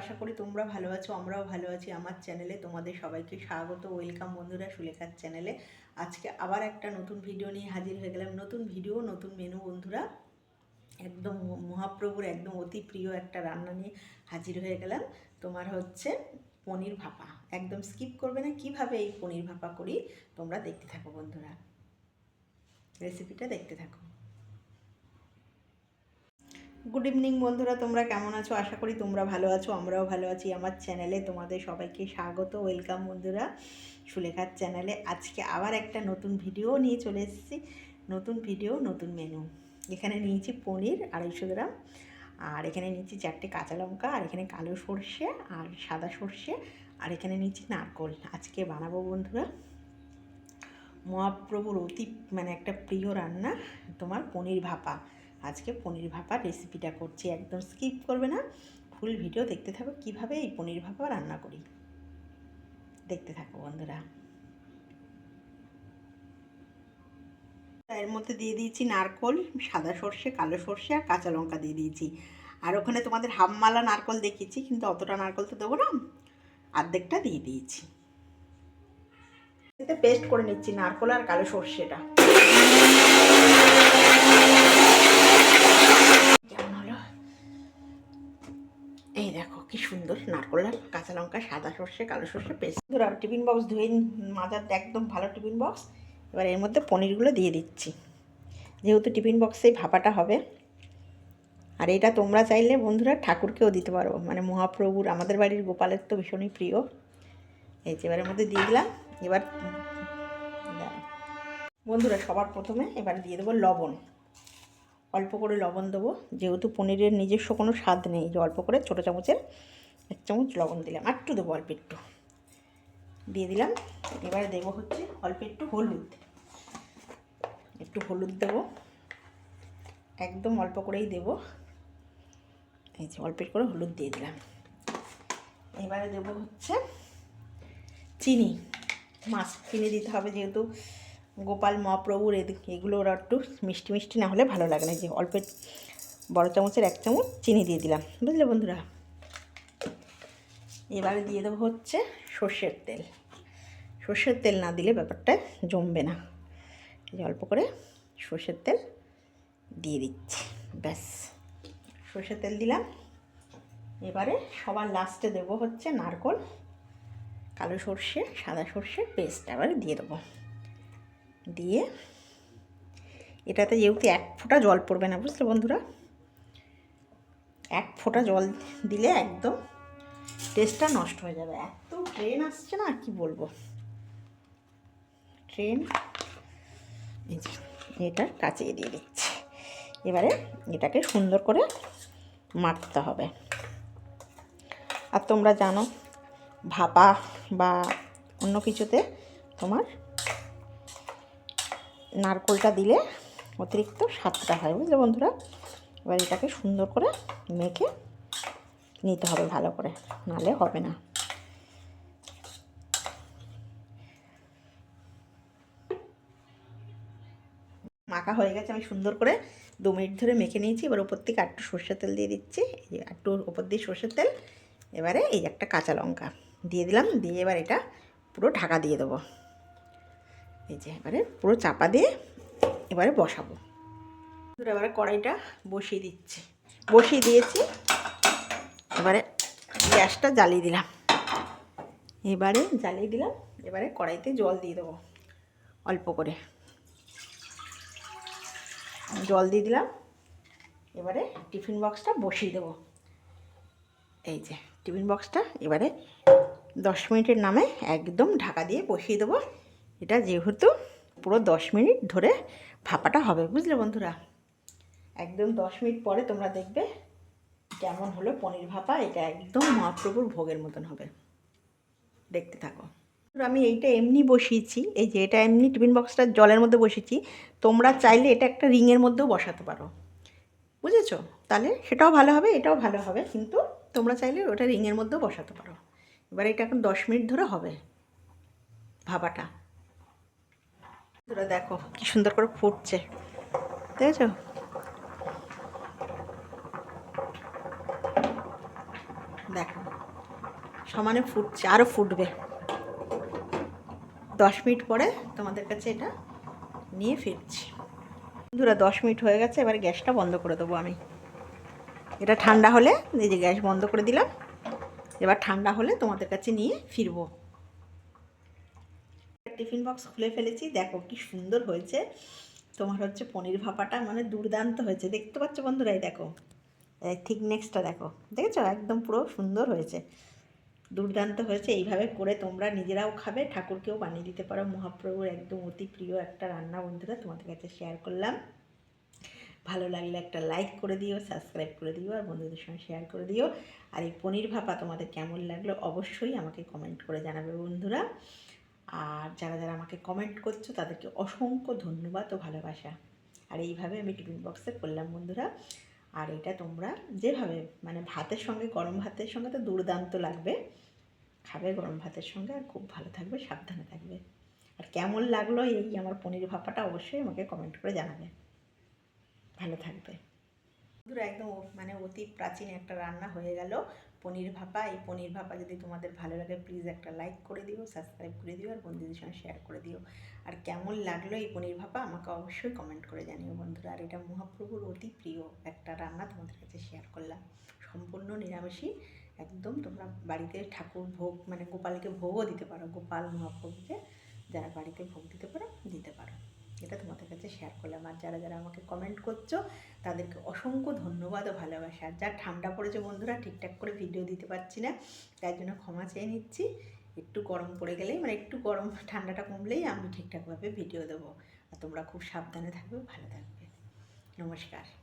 আশা করি তোমরা ভালো আছো, আমরাও ভালো আছি। আমার চ্যানেলে তোমাদের সবাইকে স্বাগত, ওয়েলকাম বন্ধুরা সুলেখার চ্যানেলে। আজকে আবার একটা নতুন ভিডিও নিয়ে হাজির হয়ে গেলাম। নতুন ভিডিও, নতুন মেনু বন্ধুরা। একদম মহাপ্রভুর একদম অতি প্রিয় একটা রান্না নিয়ে হাজির হয়ে গেলাম। তোমার হচ্ছে পনির ভাপা। একদম স্কিপ করবে না, কীভাবে এই পনির ভাপা করি তোমরা দেখতে থাকো বন্ধুরা। রেসিপিটা দেখতে থাকো। গুড ইভিনিং বন্ধুরা, তোমরা কেমন আছো? আশা করি তোমরা ভালো আছো, আমরাও ভালো আছি। আমার চ্যানেলে তোমাদের সবাইকে স্বাগত ওয়েলকাম বন্ধুরা, সুলেখার চ্যানেলে। আজকে আবার একটা নতুন ভিডিও নিয়ে চলে এসেছি। নতুন ভিডিও নতুন মেনু এখানে নিয়েছি পনির আড়াইশো গ্রাম, আর এখানে নিয়েছি চারটে কাঁচা লঙ্কা, আর এখানে কালো সর্ষে, আর সাদা সর্ষে, আর এখানে নিয়েছি নারকোল। আজকে বানাবো বন্ধুরা, মহাপ্রভুর অতি মানে একটা প্রিয় রান্না, তোমার পনির ভাপা। আজকে পনির ভাপা রেসিপিটা করছি, একদম স্কিপ করবে না। ফুল ভিডিও দেখতে থাকো কীভাবে এই পনির ভাপা রান্না করি। দেখতে থাকো বন্ধুরা। এর মধ্যে দিয়ে দিয়েছি নারকোল, সাদা সর্ষে, কালো সর্ষে আর কাঁচা লঙ্কা দিয়ে দিয়েছি। আর ওখানে তোমাদের হাফমালা নারকোল দেখিয়েছি, কিন্তু অতটা নারকোল তো দেবো না। অর্ধেকটা দিয়ে দিয়েছি। পেস্ট করে নিচ্ছি নারকোল আর কালো সর্ষেটা। নারকোল কাঁচা লঙ্কা, সাদা সর্ষে, কালো সর্ষে পেস্ট। ধরো টিফিন বক্স ধুয়ে মাজার একদম ভালো টিফিন বক্স এবার এর মধ্যে পনিরগুলো দিয়ে দিচ্ছি। যেহেতু টিফিন বক্সেই ভাপাটা হবে, আর এটা তোমরা চাইলে বন্ধুরা ঠাকুরকেও দিতে পারো। মানে মহাপ্রভুর, আমাদের বাড়ির গোপালের তো ভীষণই প্রিয়। এই যে এবারের মধ্যে দিয়ে দিলাম। এবার বন্ধুরা, সবার প্রথমে এবার দিয়ে দেবো লবণ। অল্প করে লবণ দেবো। যেহেতু পনিরের নিজস্ব কোনো স্বাদ নেই, যে অল্প করে ছোটো চামচের এক চামচ লবণ দিলাম একটু দেবো অল্প একটু। দিয়ে দিলাম, এবার দেবো হচ্ছে অল্প একটু হলুদ। একটু হলুদ দেবো, একদম অল্প করেই দেবো। এই যে অল্প করে হলুদ দিয়ে দিলাম। এবারে দেবো হচ্ছে চিনি। মাছ চিনি দিতে হবে যেহেতু গোপাল মহাপ্রভুর এগুলো ওরা একটু মিষ্টি মিষ্টি না হলে ভালো লাগে না। যে অল্প একটু বড় চামচের এক চামচ চিনি দিয়ে দিলাম। বুঝলে বন্ধুরা? এবারে দিয়ে দেবো হচ্ছে সর্ষের তেল। সর্ষের তেল না দিলে ব্যাপারটা জমবে না। অল্প করে সর্ষের তেল দিয়ে দিচ্ছি। ব্যাস। সর্ষের তেল দিলাম। এবারে সবার লাস্টে দেবো হচ্ছে নারকোল, কালো সর্ষে, সাদা সর্ষের পেস্ট এবারে দিয়ে দেবো। দিয়ে এটাতে যেহেতু এক ফোঁটা জল পড়বে না, বুঝলে বন্ধুরা? এক ফোঁটা জল দিলে একদম টেস্টটা নষ্ট হয়ে যাবে। এত ট্রেন আসছে না, কি বলব? ট্রেন এটা কাচিয়ে দিয়ে দিচ্ছি। এবারে এটাকে সুন্দর করে মাখতে হবে। আর তোমরা জানো, ভাপা বা অন্য কিছুতে তোমার নারকোলটা দিলে অতিরিক্ত স্বাদটা হয়, বুঝলে বন্ধুরা? এবার এটাকে সুন্দর করে মেখে নিতে হবে ভালো করে নালে হবে না। মাখা হয়ে গেছে, আমি সুন্দর করে দু মিনিট ধরে মেখে নিয়েছি। এবার ওপর থেকে একটু সর্ষের তেল দিয়ে দিচ্ছি। এই যে একটু ওপর দিয়ে সর্ষের তেল, এবারে এই একটা কাঁচা লঙ্কা দিয়ে দিলাম। দিয়ে এবার এটা পুরো ঢাকা দিয়ে দেবো। এই যে এবারে পুরো চাপা দিয়ে এবারে বসাবো। এবারে কড়াইটা বসিয়ে দিচ্ছি। বসিয়ে দিয়েছি। এবারে গ্যাসটা জ্বালিয়ে দিলাম। এবারে জ্বালিয়ে দিলাম, এবারে কড়াইতে জল দিয়ে দেবো অল্প করে। জল দিয়ে দিলাম, এবারে টিফিন বক্সটা বসিয়ে দেবো। এই যে, টিফিন বক্সটা এবারে দশ মিনিটের নামে একদম ঢাকা দিয়ে বসিয়ে দেবো। এটা যেহেতু পুরো দশ মিনিট ধরে ভাপাটা হবে, বুঝলে বন্ধুরা? একদম দশ মিনিট পরে তোমরা দেখবে কেমন হলো পনির ভাপা? এটা একদম মহাপ্রভুর ভোগের মতন হবে। দেখতে থাকো। আমি এইটা এমনি বসিয়েছি। এই যে এটা এমনি টিফিন বক্সটা জলের মধ্যে বসিয়েছি। তোমরা চাইলে এটা একটা রিংয়ের মধ্যেও বসাতে পারো। বুঝেছ? তাহলে সেটাও ভালো হবে, এটাও ভালো হবে। কিন্তু তোমরা চাইলে ওটা রিংয়ের মধ্যেও বসাতে পারো। এবার এটা এখন দশ মিনিট ধরে হবে ভাবাটা দেখো, কি সুন্দর করে ফুটছে। দেখেছ? দেখো। সমানে ফুটছে আরও ফুটবে। দশ মিনিট পরে তোমাদের কাছে এটা নিয়ে ফিরছি। বন্ধুরা, দশ মিনিট হয়ে গেছে, এবার গ্যাসটা বন্ধ করে দেবো আমি। এটা ঠান্ডা হলে, এই যে গ্যাস বন্ধ করে দিলাম, এবার ঠান্ডা হলে তোমাদের কাছে নিয়ে ফিরবো। টিফিন বক্স খুলে ফেলেছি, দেখো কি সুন্দর হয়েছে। তোমার হচ্ছে পনির ভাপাটা মানে দুর্দান্ত হয়েছে, দেখতে পাচ্ছ বন্ধুরা এই দেখো। থিকনেসটা দেখো। দেখেছ? একদম পুরো সুন্দর হয়েছে। দুর্দান্ত হয়েছে। এইভাবে করে তোমরা নিজেরাও খাবে। ঠাকুরকেও বানিয়ে দিতে পারো। মহাপ্রভুর একদম অতি প্রিয় একটা রান্না বন্ধুরা তোমাদের কাছে শেয়ার করলাম। ভালো লাগলে একটা লাইক করে দিও সাবস্ক্রাইব করে দিও, আর বন্ধুদের সঙ্গে শেয়ার করে দিও। আর এই পনির ভাপা তোমাদের কেমন লাগল অবশ্যই আমাকে কমেন্ট করে জানাবে বন্ধুরা। আর যারা যারা আমাকে কমেন্ট করছ, তাদেরকে অসংখ্য ধন্যবাদ ও ভালোবাসা। আর এইভাবে আমি টিফিন বক্সে করলাম বন্ধুরা। আর এটা তোমরা যেভাবে মানে ভাতের সঙ্গে, গরম ভাতের সঙ্গে তো দুর্দান্ত লাগবে। খাবে গরম ভাতের সঙ্গে আর খুব ভালো থাকবে, সাবধানে থাকবে। আর কেমন লাগল এই আমার পনির ভাপাটা অবশ্যই আমাকে কমেন্ট করে জানাবে। ভালো থাকবে। একদম মানে অতি প্রাচীন একটা রান্না হয়ে গেল। পনির ভাপা, এই পনির ভাপা যদি তোমাদের ভালো লাগে প্লিজ একটা লাইক করে দিও সাবস্ক্রাইব করে দিও, আর বন্ধুদের সঙ্গে শেয়ার করে দিও। আর কেমন লাগল এই পনির ভাপা, আমাকে অবশ্যই কমেন্ট করে জানিও বন্ধুরা। আর এটা মহাপ্রভুর অতি প্রিয় একটা রান্না তোমাদের কাছে শেয়ার করলাম। সম্পূর্ণ নিরামিষই, একদম তোমরা বাড়িতে ঠাকুর ভোগ মানে গোপালকে ভোগও দিতে পারো, গোপাল মহাপ্রভুকে, যারা বাড়িতে ভোগ দিতে পারো দিতে পারো। এটা তোমাদের কাছে শেয়ার করলাম। আর যারা যারা আমাকে কমেন্ট করছ, তাদেরকে অসংখ্য ধন্যবাদ ও ভালোবাসা। যা ঠান্ডা পড়েছে বন্ধুরা, ঠিকঠাক করে ভিডিও দিতে পারছি না তাই জন্য ক্ষমা চেয়ে নিচ্ছি। একটু গরম পড়ে গেলেই মানে একটু গরম, ঠান্ডাটা কমলেই আমি ঠিকঠাকভাবে ভিডিও দেবো। আর তোমরা খুব সাবধানে থাকবে, ভালো থাকবে। নমস্কার।